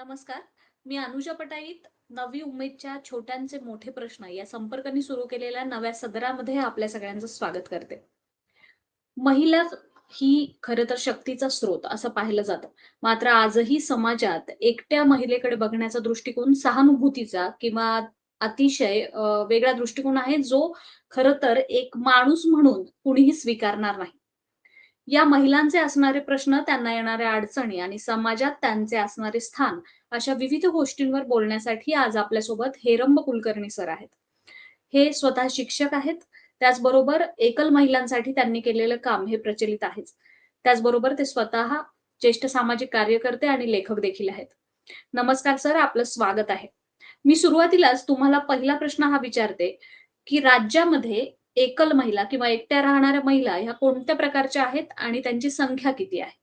नमस्कार. मी अनुजा पटाईत नवी उमेदच्या छोट्यांचे मोठे प्रश्न या संपर्काने सुरू केलेल्या नव्या सदरामध्ये आपल्या सगळ्यांचं स्वागत करते. महिला ही खर तर शक्तीचा स्रोत असं पाहिलं जातं. मात्र आजही समाजात एकट्या महिलेकडे बघण्याचा दृष्टिकोन सहानुभूतीचा किंवा अतिशय वेगळा दृष्टिकोन आहे जो खर तर एक माणूस म्हणून कुणीही स्वीकारणार नाही. या महिलांचे असणारे प्रश्न त्यांना येणाऱ्या अडचणी आणि समाजात त्यांचे असणारे स्थान अशा विविध गोष्टींवर बोलण्यासाठी आज आपल्यासोबत हेरंब कुलकर्णी सर आहेत. हे स्वतः शिक्षक आहेत. त्याचबरोबर एकल महिलांसाठी त्यांनी केलेलं काम हे प्रचलित आहेच. त्याचबरोबर ते स्वतः ज्येष्ठ सामाजिक कार्यकर्ते आणि लेखक देखील आहेत. नमस्कार सर आपलं स्वागत आहे. मी सुरुवातीलाच तुम्हाला पहिला प्रश्न हा विचारते की राज्यामध्ये एकल महिला किंवा एकट्या राहणाऱ्या महिला ह्या कोणत्या प्रकारच्या आहेत आणि त्यांची संख्या किती आहे?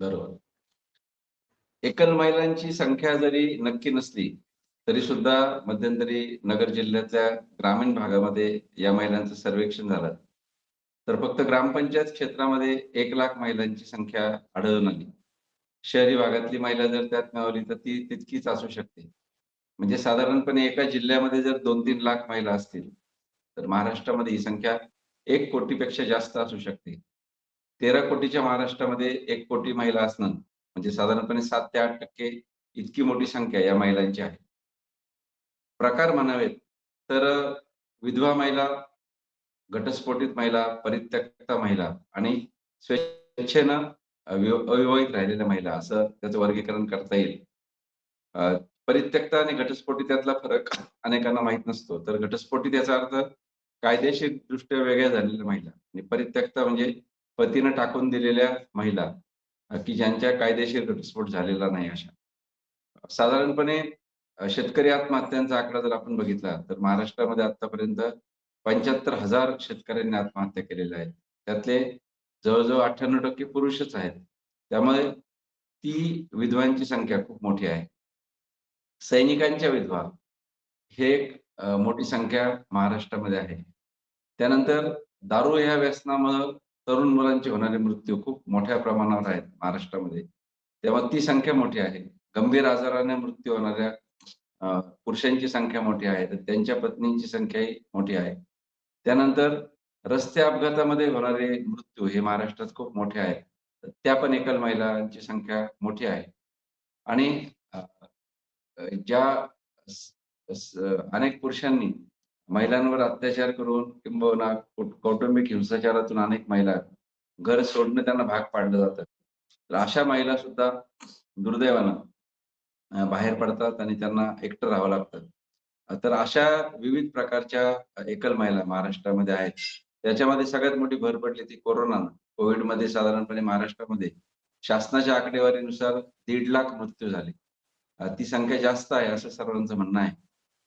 बरोबर. एकल महिलांची संख्या जरी नक्की नसली तरी सुद्धा मध्यंतरी नगर जिल्ह्यातल्या ग्रामीण भागामध्ये या महिलांचं सर्वेक्षण झालं. तर फक्त ग्रामपंचायत क्षेत्रामध्ये एक लाख महिलांची संख्या आढळून आली. शहरी भागातली महिला जर त्यात मिळवली तर ती तितकीच असू शकते. म्हणजे साधारणपणे एका जिल्ह्यामध्ये जर दोन तीन लाख महिला असतील तर महाराष्ट्रामध्ये ही संख्या एक कोटीपेक्षा जास्त असू शकते. तेरा कोटीच्या महाराष्ट्रामध्ये एक कोटी महिला असणं म्हणजे साधारणपणे सात ते आठ टक्के इतकी मोठी संख्या या महिलांची आहे. प्रकार म्हणावेत तर विधवा महिला घटस्फोटित महिला परित्यक्ता महिला आणि स्वेच्छेनं अविवाहित राहिलेल्या महिला असं त्याचं वर्गीकरण करता येईल. परित्यक्ता आणि घटस्फोटी त्यातला फरक अनेकांना माहीत नसतो. तर घटस्फोटी त्याचा अर्थ कायदेशीर दृष्ट्या वेगळ्या झालेल्या महिला आणि परित्यक्ता म्हणजे पतीनं टाकून दिलेल्या महिला की ज्यांच्या कायदेशीर घटस्फोट झालेला नाही अशा. साधारणपणे शेतकरी आत्महत्यांचा आकडा जर आपण बघितला तर महाराष्ट्रामध्ये आतापर्यंत पंच्याहत्तर हजार शेतकऱ्यांनी आत्महत्या केलेल्या आहेत. त्यातले जवळजवळ अठ्ठ्याण्णव टक्के पुरुषच आहेत. त्यामुळे ती विधवांची संख्या खूप मोठी आहे. सैनिकांच्या विधवा. हे एक मोठी संख्या महाराष्ट्रामध्ये आहे. त्यानंतर दारू ह्या व्यसनामुळे तरुण मुलांचे होणारे मृत्यू खूप मोठ्या प्रमाणावर आहेत महाराष्ट्रामध्ये. तेव्हा ती संख्या मोठी आहे. गंभीर आजाराने मृत्यू होणाऱ्या पुरुषांची संख्या मोठी आहे. तर त्यांच्या पत्नींची संख्याही मोठी आहे. त्यानंतर रस्ते अपघातामध्ये होणारे मृत्यू हे महाराष्ट्रात खूप मोठे आहेत. त्या पण एकल महिलांची संख्या मोठी आहे. आणि ज्या अनेक पुरुषांनी महिलांवर अत्याचार करून किंबहुना कौटुंबिक हिंसाचारातून अनेक महिला घर सोडणे त्यांना भाग पाडलं जातं. तर अशा महिला सुद्धा दुर्दैवानं बाहेर पडतात आणि त्यांना एकटं राहावं लागतं. तर अशा विविध प्रकारच्या एकल महिला महाराष्ट्रामध्ये आहेत. त्याच्यामध्ये सगळ्यात मोठी भर पडली ती कोरोनानं कोविडमध्ये साधारणपणे महाराष्ट्रामध्ये शासनाच्या आकडेवारीनुसार दीड लाख मृत्यू झाले. ती संख्या जास्त आहे असं सर्वांचं म्हणणं आहे.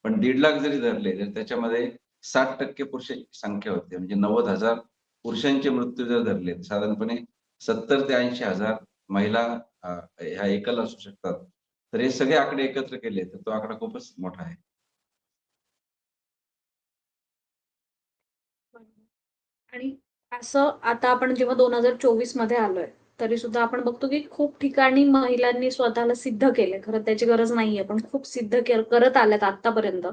पण दीड लाख जरी धरले तर त्याच्यामध्ये साठ टक्के पुरुषांची संख्या होते. म्हणजे नव्वद हजार पुरुषांचे मृत्यू जर धरले साधारणपणे सत्तर ते ऐंशी हजार महिला ह्या एकल असू शकतात. तर हे सगळे आकडे एकत्र केले तर तो आकडा खूपच मोठा आहे. आणि असं आता आपण जेव्हा दोन हजार चोवीसमध्ये आलोय तरी सुद्धा आपण बघतो की खूप ठिकाणी महिलांनी स्वतःला सिद्ध केलंय. खरं त्याची गरज नाहीये पण खूप सिद्ध करत आल्यात आतापर्यंत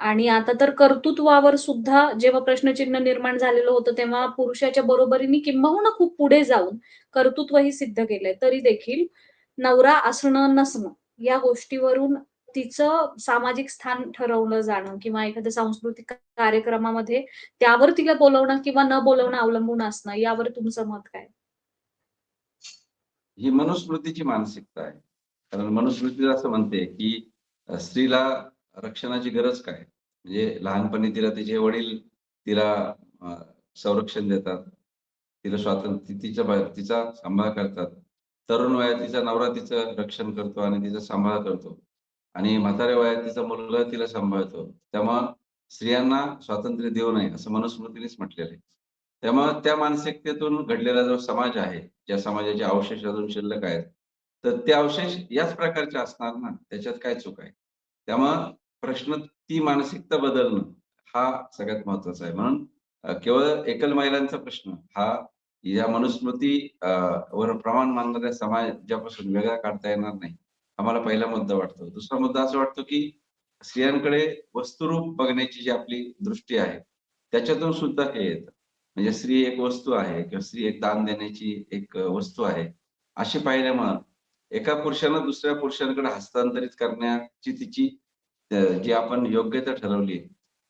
आणि आता तर कर्तृत्वावर सुद्धा जेव्हा प्रश्नचिन्ह निर्माण झालेलं होतं तेव्हा पुरुषाच्या बरोबरीने किंबहुना हो खूप पुढे जाऊन कर्तृत्वही सिद्ध केलंय. तरी देखील नवरा असणं नसणं या गोष्टीवरून तिचं सामाजिक स्थान ठरवलं जाणं किंवा एखाद्या सांस्कृतिक कार्यक्रमामध्ये त्यावर तिला बोलवणं किंवा न बोलवणं अवलंबून असणं यावर तुमचं मत काय? ही मनुस्मृतीची मानसिकता आहे. कारण मनुस्मृती असं म्हणते की स्त्रीला रक्षणाची गरज काय? म्हणजे लहानपणी तिला तिचे वडील तिला संरक्षण देतात. तिला स्वातंत्र्य तिच्या तिचा सांभाळ करतात. तरुण वयात तिचा नवरा तिचं रक्षण करतो आणि तिचा सांभाळ करतो. आणि म्हाताऱ्या वयात तिचा मुलगा तिला सांभाळतो. त्यामुळं स्त्रियांना स्वातंत्र्य देऊ नये असं मनुस्मृतीनेच म्हटलेलं आहे. त्यामुळे त्या मानसिकतेतून घडलेला जो समाज आहे ज्या समाजाचे अवशेष अजून शिल्लक आहेत तर ते अवशेष याच प्रकारचे असणार ना? त्याच्यात काय चूक आहे? त्यामुळं प्रश्न ती मानसिकता बदलणं हा सगळ्यात महत्त्वाचा आहे. म्हणून केवळ एकल महिलांचा प्रश्न हा या मनुस्मृती वर प्रमाण मानणाऱ्या समाजापासून वेगळा काढता येणार नाही आम्हाला पहिला मुद्दा वाटतो. दुसरा मुद्दा असा वाटतो की स्त्रियांकडे वस्तुरूप बघण्याची जी आपली दृष्टी आहे त्याच्यातून सुद्धा हे येतं. म्हणजे स्त्री एक वस्तू आहे किंवा स्त्री एक दान देण्याची एक वस्तू आहे. अशी पाहिल्यामुळं एका पुरुषानं दुसऱ्या पुरुषांकडे हस्तांतरित करण्याची तिची जी आपण योग्यता ठरवली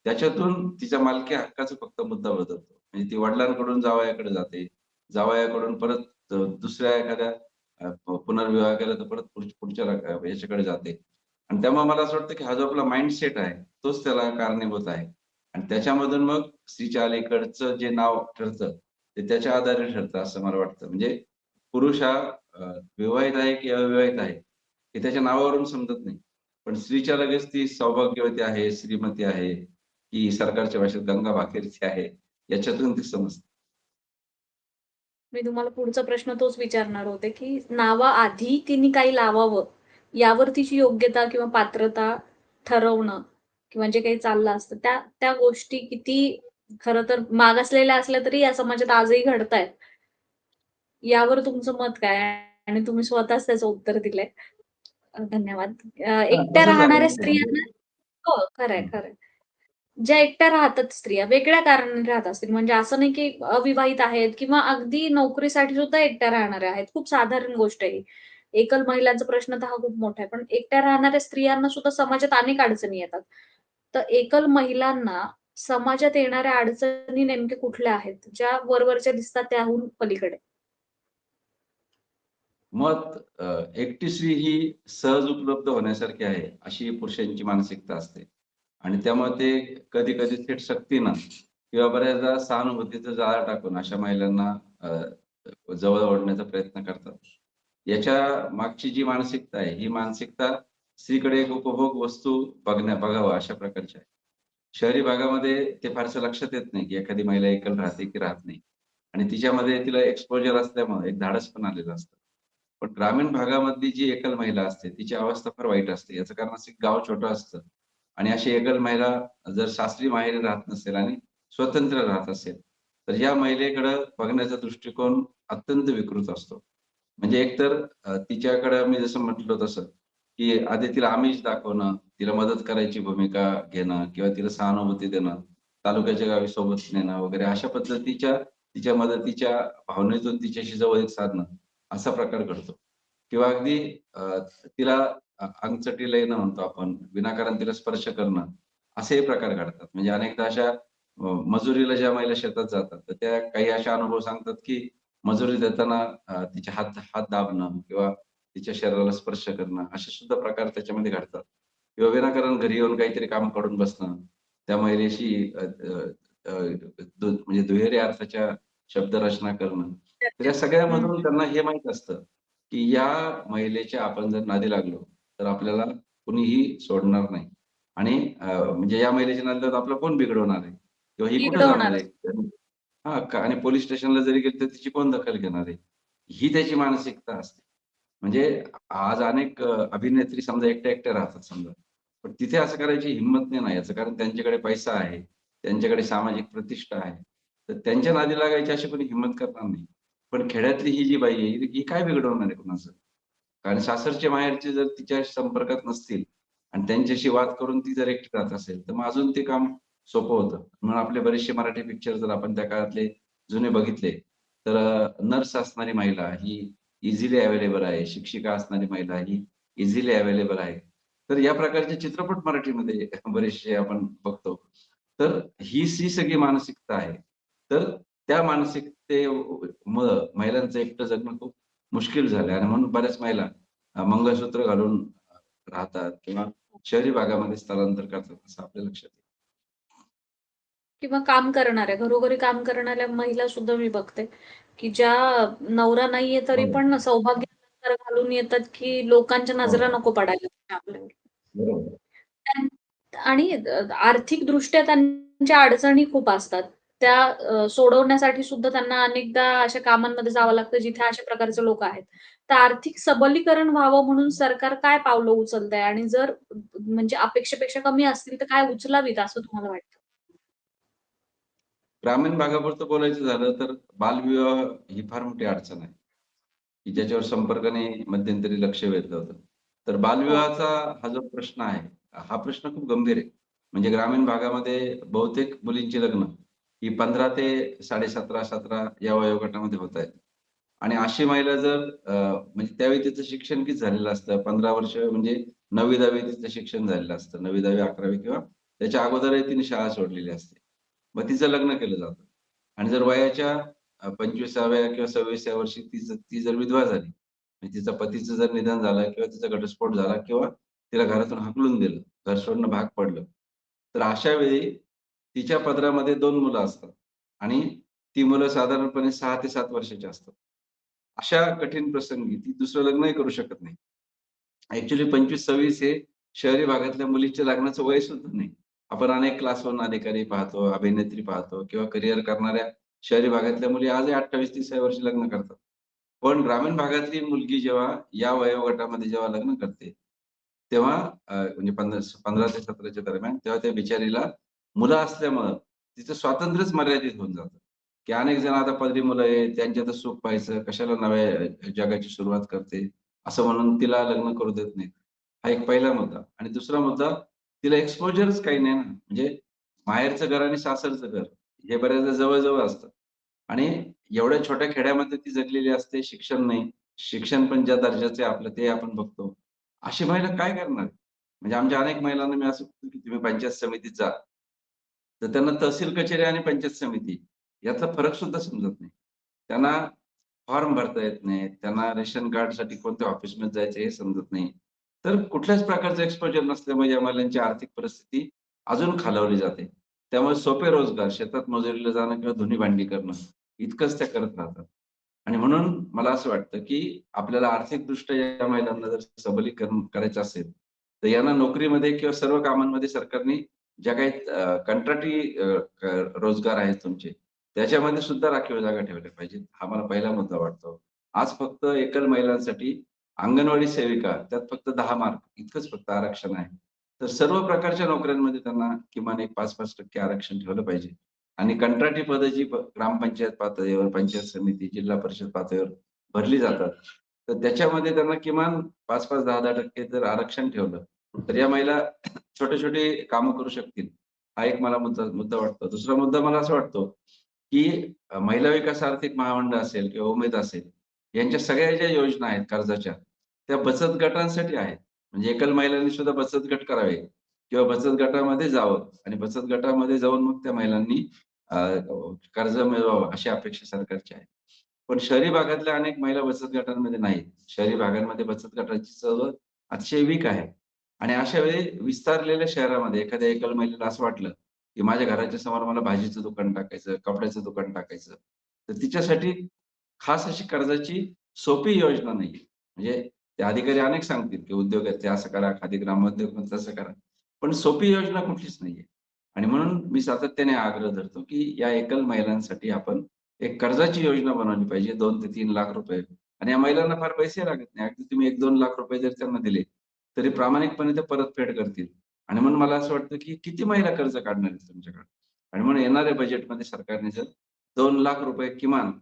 त्याच्यातून तिच्या मालकी हक्काचा फक्त मुद्दा बदलतो. म्हणजे ती वडिलांकडून जावयाकडे जाते जावयाकडून परत दुसऱ्या एखाद्या पुनर्विवाह केला तर परत पुढच्या याच्याकडे जाते. आणि त्यामुळे मला असं वाटतं की हा जो आपला माइंडसेट आहे तोच त्याला कारणीभूत आहे. आणि त्याच्यामधून मग स्त्रीच्या अलीकडचं जे नाव ठरतं ते त्याच्या आधारे ठरतं असं मला वाटतं. म्हणजे पुरुष हा विवाहित आहे की अविवाहित आहे हे त्याच्या नावावरून समजत नाही. पण स्त्रीच्या लगेच ती सौभाग्यवती आहे श्रीमती आहे की सरकारच्या भाषेत गंगा भाकेरची आहे याच्यातून ती समजते. मी तुम्हाला पुढचा प्रश्न तोच विचारणार होते की नावा आधी तिने काही लावावं यावर तिची योग्यता किंवा पात्रता ठरवणं किंवा जे काही चाललं असतं. त्या त्या गोष्टी किती खरं तर मागासलेल्या असल्या तरी या समाजात आजही घडतायत. यावर तुमचं मत काय? आणि तुम्ही स्वतःच त्याचं उत्तर दिलंय. धन्यवाद. एकट्या. राहणाऱ्या स्त्रियांना हो खरंय खरंय. ज्या एकट्या राहतात स्त्रिया वेगळ्या कारणाने राहत असतील. म्हणजे असं नाही की अविवाहित आहेत किंवा अगदी नोकरीसाठी सुद्धा एकट्या राहणाऱ्या आहेत. खूप साधारण गोष्ट आहे ही. एकल महिलांचा प्रश्न तर हा खूप मोठा आहे. पण एकट्या राहणाऱ्या स्त्रियांना सुद्धा समाजात अनेक अडचणी येतात. तर एकल महिलांना समाजात येणाऱ्या अडचणी नेमके कुठल्या आहेत? ज्या वरवरच्या दिसतात त्याहून पलीकडे. मत एकटीश्री एकटी स्त्री ही सहज उपलब्ध होण्यासारखी आहे अशी पुरुषांची मानसिकता असते. आणि त्यामुळे ते कधी कधी थेट सक्तीनं किंवा बऱ्याचदा सहानुभूतीचं जाळा टाकून अशा महिलांना जवळ ओढण्याचा प्रयत्न करतात. याच्या मागची जी मानसिकता आहे ही मानसिकता स्त्रीकडे एक उपभोग वस्तू बघण्या बघावं अशा प्रकारच्या. आहे शहरी भागामध्ये ते फारसं लक्षात येत नाही की एखादी महिला एकल राहते की राहत नाही. आणि तिच्यामध्ये तिला एक्सपोजर असल्यामुळे एक धाडस पण आलेलं असतं. पण ग्रामीण भागामधली जी एकल महिला असते तिची अवस्था फार वाईट असते. याचं कारण असं गाव छोटं असतं. आणि अशी एकल महिला जर सासरी माहेरी राहत नसेल आणि स्वतंत्र राहत असेल तर या महिलेकडं बघण्याचा दृष्टिकोन अत्यंत विकृत असतो. म्हणजे एकतर तिच्याकडं मी जसं म्हटलं तसं की आधी तिला आमिष दाखवणं तिला मदत करायची भूमिका घेणं किंवा तिला सहानुभूती देणं तालुक्याच्या गावी सोबत नेणं वगैरे अशा पद्धतीच्या तिच्या मदतीच्या भावनेतून तिच्याशी जवळीक साधणं असा प्रकार घडतो. किंवा अगदी तिला अंगचटी अंगचटीला येणं म्हणतो आपण विनाकारण तिला स्पर्श करणं असेही प्रकार घडतात. म्हणजे अनेकदा अशा मजुरीला ज्या महिला शेतात जातात तर त्या काही अशा अनुभव सांगतात की मजुरी देताना तिचे हात हात दाबणं किंवा तिच्या शरीराला स्पर्श करणं असे सुद्धा प्रकार त्याच्यामध्ये घडतात. किंवा विनाकारण घरी येऊन काहीतरी काम काढून बसणं त्या महिलेशी म्हणजे दुहेरी अर्थाच्या शब्दरचना करणं तर या सगळ्यामधून त्यांना हे माहीत असतं की या महिलेच्या आपण जर नादी लागलो तर आपल्याला कुणीही सोडणार नाही. आणि म्हणजे या महिलेच्या नादी आपलं कोण बिघडवणार आहे? किंवा ही कुठे जाणार. आहे? हा आणि पोलीस स्टेशनला जरी गेली तर तिची कोण दखल घेणार आहे? ही त्याची मानसिकता असते. म्हणजे आज अनेक अभिनेत्री समजा एकट्या एकट्या राहतात समजा. पण तिथे असं करायची हिंमत नाही ना याचं कारण त्यांच्याकडे पैसा आहे त्यांच्याकडे सामाजिक प्रतिष्ठा आहे. तर त्यांच्या नादी लागायची अशी कोणी हिंमत करणार नाही. पण खेड्यातली ही जी बाई आहे ही- ही काय बिघडवणार आहे कुणाचं? कारण सासरचे माहेरचे जर तिच्या संपर्कात नसतील आणि त्यांच्याशी वाद करून ती जर एकटी राहत असेल तर मग अजून ते काम सोपं होतं. म्हणून आपले बरेचसे मराठी पिक्चर जर आपण त्या काळातले जुने बघितले तर नर्स असणारी महिला ही इझिली अवेलेबल आहे. शिक्षिका असणारी महिला ही इझिली अवेलेबल आहे. तर या प्रकारचे चित्रपट मराठीमध्ये बरेचसे आपण बघतो. तर ही सी सगळी मानसिकता आहे. तर त्या मानसिकतेमुळं महिलांचं एकटं जगणं खूप मुश्किल झालं आणि म्हणून बऱ्याच महिला मंगळसूत्र घालून राहतात किंवा शहरी भागामध्ये स्थलांतर करतात असं आपल्या लक्षात येतं. किंवा काम करणाऱ्या घरोघरी काम करणाऱ्या महिला सुद्धा मी बघते की ज्या नवरा नाहीये तरी हो. पण सौभाग्य घालून येतात की लोकांच्या नजरा हो. नको पडायला आपल्यावर. बरोबर. त्यां- आणि आर्थिक दृष्ट्या त्यांच्या अडचणी खूप असतात. त्या अ, सोडवण्यासाठी सुद्धा त्यांना अनेकदा अशा कामांमध्ये जावं लागतं जिथे अशा प्रकारचे लोक आहेत. तर आर्थिक सबलीकरण व्हावं म्हणून सरकार काय पावलं उचलतंय? आणि जर म्हणजे अपेक्षेपेक्षा कमी असतील तर काय उचलावीत असं तुम्हाला वाटतं? ग्रामीण भागापुरतं बोलायचं झालं तर बालविवाह ही फार मोठी अडचण आहे. की ज्याच्यावर संपर्काने मध्यंतरी लक्ष वेधलं होतं. तर बालविवाहाचा हा जो प्रश्न आहे हा प्रश्न खूप गंभीर आहे. म्हणजे ग्रामीण भागामध्ये बहुतेक मुलींची लग्न ही पंधरा ते साडेसतरा सतरा या वयोगटामध्ये होत आहेत. आणि अशी महिला जर म्हणजे त्यावेळी तिचं शिक्षण किती झालेलं असतं? पंधरा वर्ष म्हणजे नववी दहावी तिचं शिक्षण झालेलं असतं. नववी दहावी अकरावी किंवा त्याच्या अगोदरही तिने शाळा सोडलेली असते. मग तिचं लग्न केलं जातं. आणि जर वयाच्या पंचवीसाव्या किंवा सव्वीसाव्या वर्षी तिचं ती जर विधवा झाली म्हणजे तिचा पतीचं जर निधन झालं किंवा तिचा घटस्फोट झाला किंवा तिला घरातून हाकलून दिलं घर सोडणं भाग पडलं तर अशा वेळी तिच्या पदरामध्ये दोन मुलं असतात आणि ती मुलं साधारणपणे सहा ते सात वर्षाची असतात. अशा कठीण प्रसंगी ती दुसरं लग्नही करू शकत नाही. ऍक्च्युली पंचवीस सव्वीस हे शहरी भागातल्या मुलीच्या लग्नाचं वय सुद्धा नाही. आपण अनेक क्लास अधिकारी पाहतो अभिनेत्री पाहतो किंवा करिअर करणाऱ्या शहरी भागातल्या मुली आजही अठ्ठावीस तीस वर्षी लग्न करतात. पण ग्रामीण भागातली मुलगी जेव्हा या वयोगटामध्ये जेव्हा लग्न करते तेव्हा म्हणजे पंधरा पंधरा ते सतराच्या दरम्यान तेव्हा त्या बिचारीला मुलं असल्यामुळं तिचं स्वातंत्र्यच मर्यादित होऊन जातं. की अनेक जण आता पदरी मुलं आहे त्यांच्यात सुख पाहायचं कशाला नव्या जगाची सुरुवात करते असं म्हणून तिला लग्न करू देत नाही हा एक पहिला मुद्दा. आणि दुसरा मुद्दा तिला एक्सपोजरच काही नाही ना म्हणजे माहेरचं घर आणि सासरचं घर हे बऱ्याचदा जवळजवळ असतं. आणि एवढ्या छोट्या खेड्यामध्ये ती जगलेली असते शिक्षण नाही. शिक्षण पण ज्या दर्जाचे आपलं ते आपण बघतो. अशी महिला काय करणार? म्हणजे आमच्या अनेक महिलांना मी असं म्हणतो की तुम्ही पंचायत समितीत जा. तर त्यांना तहसील कचेरी आणि पंचायत समिती यातला फरक सुद्धा समजत नाही. त्यांना फॉर्म भरता येत नाही त्यांना रेशन कार्डसाठी कोणत्या ऑफिसमध्ये जायचं हे समजत नाही. तर कुठल्याच प्रकारचं एक्सपोजर नसल्यामुळे या महिलांची आर्थिक परिस्थिती अजून खालावली जाते. त्यामुळे सोपे रोजगार शेतात मजुरीला जाणं किंवा धुनी भांडी करणं इतकंच त्या करत राहतात. आणि म्हणून मला असं वाटतं की आपल्याला आर्थिकदृष्ट्या या महिलांना जर सबलीकरण करायचं असेल तर यांना नोकरीमध्ये किंवा सर्व कामांमध्ये सरकारने ज्या काही कंत्राटी रोजगार आहेत तुमचे त्याच्यामध्ये सुद्धा राखीव जागा ठेवल्या पाहिजेत. हा मला पहिला मुद्दा वाटतो. आज फक्त एकल महिलांसाठी अंगणवाडी सेविका त्यात फक्त दहा मार्क इतकंच फक्त आरक्षण आहे. तर सर्व प्रकारच्या नोकऱ्यांमध्ये त्यांना किमान एक पाच पाच टक्के आरक्षण ठेवलं पाहिजे. आणि कंत्राटी पद जी ग्रामपंचायत पातळीवर पंचायत समिती जिल्हा परिषद पातळीवर भरली जातात तर त्याच्यामध्ये त्यांना किमान पाच पाच दहा दहा टक्के जर आरक्षण ठेवलं तर या महिला छोटे छोटे कामं करू शकतील. हा एक मला मुद्दा मुद्दा वाटतो. दुसरा मुद्दा मला असं वाटतो की महिला विकास आर्थिक महामंडळ असेल किंवा उमेद असेल यांच्या सगळ्या ज्या योजना आहेत कर्जाच्या त्या बचत गटांसाठी आहेत. म्हणजे एकल महिलांनी सुद्धा बचत गट करावे किंवा बचत गटामध्ये जावं आणि बचत गटामध्ये जाऊन मग त्या महिलांनी कर्ज मिळवावं अशी अपेक्षा सरकारची आहे. पण शहरी भागातल्या अनेक महिला बचत गटांमध्ये नाहीत. शहरी भागांमध्ये बचत गटाची चळवळ अतिशय वीक आहे. आणि अशा वेळी विस्तारलेल्या शहरामध्ये एखाद्या एकल महिलेला असं वाटलं की माझ्या घराच्या समोर मला भाजीचं दुकान टाकायचं कपड्याचं दुकान टाकायचं तर तिच्यासाठी खास अशी कर्जाची सोपी योजना नाही म्हणजे ते अधिकारी अनेक सांगतील की उद्योगात ते असं करा खादी ग्रामोद्योग तसं करा. पण सोपी योजना कुठलीच नाहीये. आणि म्हणून मी सातत्याने आग्रह धरतो की या एकल महिलांसाठी आपण एक कर्जाची योजना बनवली पाहिजे दोन ते तीन लाख रुपये. आणि या महिलांना फार पैसे लागत नाही. अगदी तुम्ही एक दोन लाख रुपये जर त्यांना दिले तरी प्रामाणिकपणे ते परतफेड करतील. आणि म्हणून मला असं वाटतं की किती महिला कर्ज काढणार आहेत तुमच्याकडे? आणि म्हणून येणाऱ्या बजेटमध्ये सरकारने जर दोन लाख रुपये किमान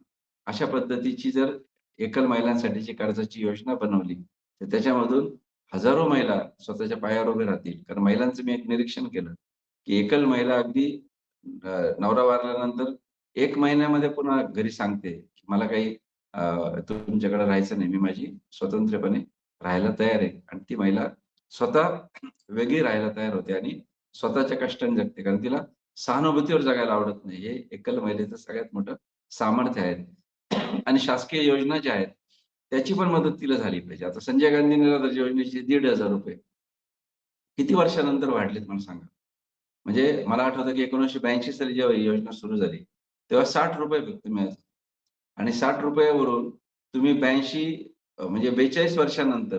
अशा पद्धतीची जर एकल महिलांसाठीची कर्जाची योजना बनवली. तर त्याच्यामधून हजारो महिला स्वतःच्या पायावर उभे राहतील. कारण महिलांचं मी एक निरीक्षण केलं की एकल महिला अगदी नवरा वारल्यानंतर एक महिन्यामध्ये पुन्हा घरी सांगते की मला काही तुमच्याकडे राहायचं नाही. मी माझी स्वतंत्रपणे राहायला तयार आहे. आणि ती महिला स्वतः वेगळी राहायला तयार होते आणि स्वतःच्या कष्टाने जगते. कारण तिला सहानुभूतीवर जगायला आवडत नाही. हे एकल महिलेचं सगळ्यात मोठं सामर्थ्य आहे. आणि शासकीय योजना ज्या आहेत त्याची पण मदत तिला झाली पाहिजे. आता संजय गांधी निराधार योजनेचे दीड हजार रुपये. किती वर्षानंतर वाढलेत मला सांगा? म्हणजे मला आठवतं की एकोणीसशे ब्याऐंशी साली जेव्हा ही योजना सुरू झाली तेव्हा साठ रुपये फक्त मिळायचे आणि साठ रुपयावरून तुम्ही ब्याऐंशी म्हणजे बेचाळीस वर्षानंतर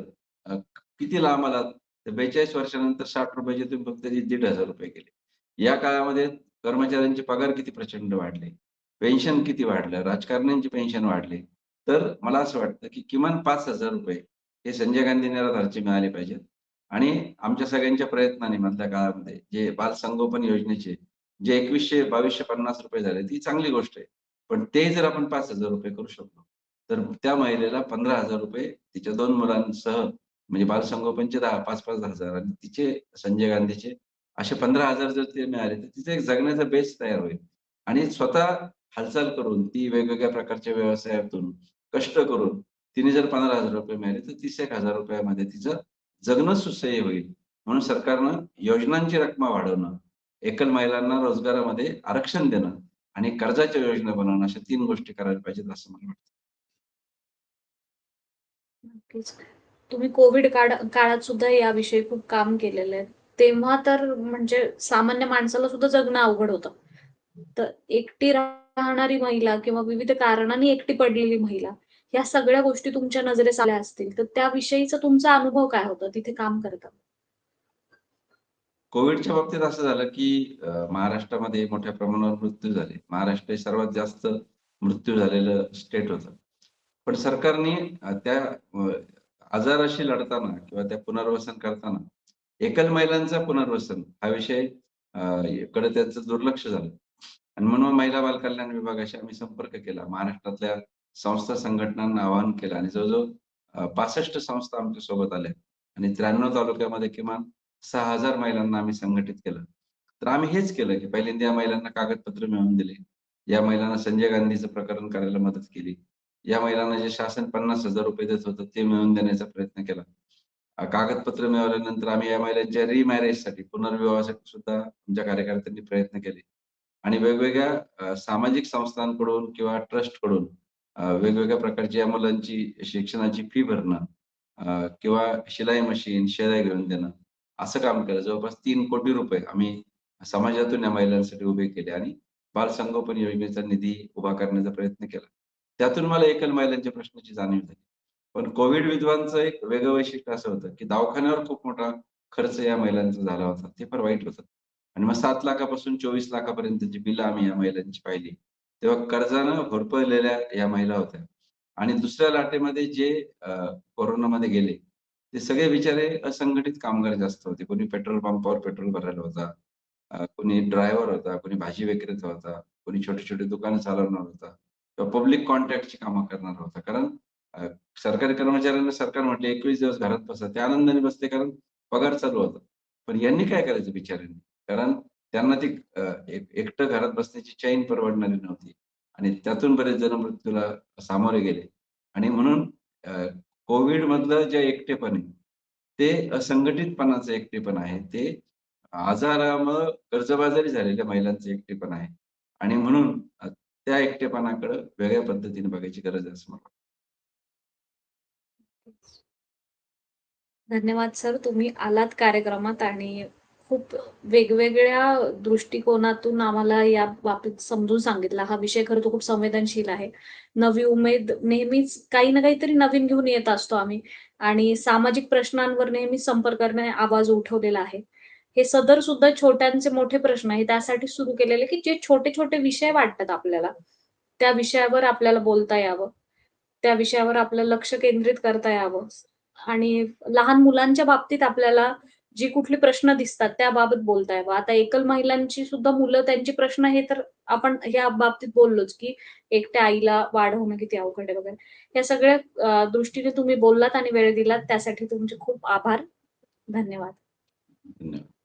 किती लांब आलात? तर बेचाळीस वर्षानंतर साठ रुपयाचे तुम्ही फक्त दीड हजार रुपये केले. या काळामध्ये कर्मचाऱ्यांचे पगार किती प्रचंड वाढले? पेन्शन किती वाढलं? राजकारण्यांची पेन्शन वाढली. तर मला असं वाटतं की किमान पाच हजार रुपये हे संजय गांधी निराधारचे मिळाले पाहिजेत. आणि आमच्या सगळ्यांच्या प्रयत्नाने मधल्या काळामध्ये जे बाल संगोपन योजनेचे जे एकवीसशे बावीसशे पन्नास रुपये झाले ती चांगली गोष्ट आहे. पण ते जर आपण पाच हजार रुपये करू शकलो तर त्या महिलेला पंधरा हजार रुपये तिच्या दोन मुलांसह म्हणजे बालसंगोपनचे दहा पाच पाच हजार आणि तिचे संजय गांधीचे असे पंधरा हजार जर ते मिळाले तर तिथे एक जगण्याचा बेस तयार होईल. आणि स्वतः हालचाल करून ती वेगवेगळ्या प्रकारच्या व्यवसायातून कष्ट करून तिने जर पंधरा हजार रुपये मिळाले तर तीस एक हजार रुपयामध्ये तिचं जगणं सुसह्य होईल. म्हणून सरकारनं योजनांची रक्कम वाढवणं एकल महिलांना रोजगारामध्ये आरक्षण देणं आणि कर्जाच्या योजना बनवणं अशा तीन गोष्टी करायला पाहिजेत असं मला वाटतं. नक्कीच. तुम्ही कोविड काळ काळात सुद्धा याविषयी खूप काम केलेलं आहे. तेव्हा तर म्हणजे सामान्य माणसाला सुद्धा जगणं अवघड होतं. तर एकटी राहणारी महिला किंवा विविध कारणांनी एकटी पडलेली महिला या सगळ्या गोष्टी तुमच्या नजरेस आल्या असतील तर त्याविषयीचा तुमचा अनुभव काय होता? तिथे काम करता कोविडच्या बाबतीत असं झालं की महाराष्ट्रामध्ये मोठ्या प्रमाणावर मृत्यू झाले. महाराष्ट्र हे सर्वात जास्त मृत्यू झालेलं स्टेट होतं. पण सरकारने त्या आजाराशी लढताना किंवा त्या पुनर्वसन करताना एकल महिलांचा पुनर्वसन हा विषयकडे त्याचं दुर्लक्ष झालं. आणि म्हणून महिला बालकल्याण विभागाशी आम्ही संपर्क केला. महाराष्ट्रातल्या संस्था संघटनांना आवाहन केलं आणि जवळजवळ पासष्ट संस्था आमच्यासोबत आल्या आणि त्र्याण्णव तालुक्यामध्ये किमान सहा हजार महिलांना आम्ही संघटित केलं. तर आम्ही हेच केलं की पहिल्यांदा या महिलांना कागदपत्र मिळवून दिले. या महिलांना संजय गांधीचं प्रकरण करायला मदत केली. या महिलांना जे शासन पन्नास हजार रुपये देत होतं ते मिळवून देण्याचा प्रयत्न केला. कागदपत्र मिळवल्यानंतर आम्ही या महिलांच्या रिमॅरेजसाठी पुनर्विवाहासाठी सुद्धा आमच्या कार्यकर्त्यांनी प्रयत्न केले. आणि वेगवेगळ्या सामाजिक संस्थांकडून किंवा ट्रस्टकडून वेगवेगळ्या प्रकारची या मुलांची शिक्षणाची फी भरणं किंवा शिलाई मशीन शिलाई घेऊन देणं असं काम केलं. जवळपास तीन कोटी रुपये आम्ही समाजातून या महिलांसाठी उभे केले आणि बाल संगोपन योजनेचा निधी उभा करण्याचा प्रयत्न केला. त्यातून मला एकल महिलांच्या प्रश्नाची जाणीव झाली. पण कोविड विधवांचं एक वेगळं वैशिष्ट्य असं होतं की दवाखान्यावर खूप मोठा खर्च या महिलांचा झाला होता. ते फार वाईट होतं. आणि मग सात लाखापासून चोवीस लाखापर्यंतची बिलं आम्ही या महिलांची पाहिली. तेव्हा कर्जानं होरपळलेल्या या महिला होत्या. आणि दुसऱ्या लाटेमध्ये जे कोरोनामध्ये गेले ते सगळे बिचारे असंघटित कामगार जास्त होते. कोणी पेट्रोल पंपावर पेट्रोल भरायला होता कोणी ड्रायव्हर होता कोणी भाजी विक्रेता होता कोणी छोटे छोटे दुकानं चालवणार होता किंवा पब्लिक कॉन्ट्रॅक्टची कामं करणार होता. कारण सरकारी कर्मचाऱ्यांना सरकार म्हटले एकवीस दिवस घरात बसा. त्या आनंदाने बसते कारण पगार चालू होता. पण यांनी काय करायचं बिचाऱ्यांनी? कारण त्यांना ती एकटं घरात बसण्याची चैन परवडणारी नव्हती. आणि त्यातून बरेच जण मृत्यूला सामोरे गेले. आणि म्हणून कोविड मधलं जे एकटेपण आहे ते असंघटितपणाचं एकटेपण आहे. ते आजारामुळं कर्जबाजारी झालेल्या महिलांचं एकटेपण आहे. आणि म्हणून त्या एकटेपणाकडे वेगळ्या पद्धतीने बघायची गरज आहे असं मला धन्यवाद सर. तुम्ही आलात कार्यक्रमात आणि खूप वेगवेगळ्या दृष्टिकोनातून आम्हाला या बाबतीत समजून सांगितला. हा विषय खरं तर खूप संवेदनशील आहे. नवी उमेद नेहमीच काही ना काहीतरी नवीन घेऊन येत असतो आम्ही. आणि सामाजिक प्रश्नांवर नेहमी संपर्काने आवाज उठवलेला आहे. हे सदर सुद्धा छोट्यांचे मोठे प्रश्न आहे. त्यासाठी सुरू केलेले की जे छोटे छोटे विषय वाटतात आपल्याला त्या विषयावर आपल्याला बोलता यावं. त्या विषयावर आपलं लक्ष केंद्रित करता यावं. आणि लहान मुलांच्या बाबतीत आपल्याला जी कुठली प्रश्न दिसतात त्याबाबत बोलता यावं आता एकल महिलांची सुद्धा मुलं त्यांची प्रश्न हे तर आपण ह्या बाबतीत बोललोच की एकट्या आईला वाढवणं किती अवघड आहे वगैरे. या सगळ्या दृष्टीने तुम्ही बोललात आणि वेळ दिलात त्यासाठी तुमचे खूप आभार. धन्यवाद. धन्यवाद.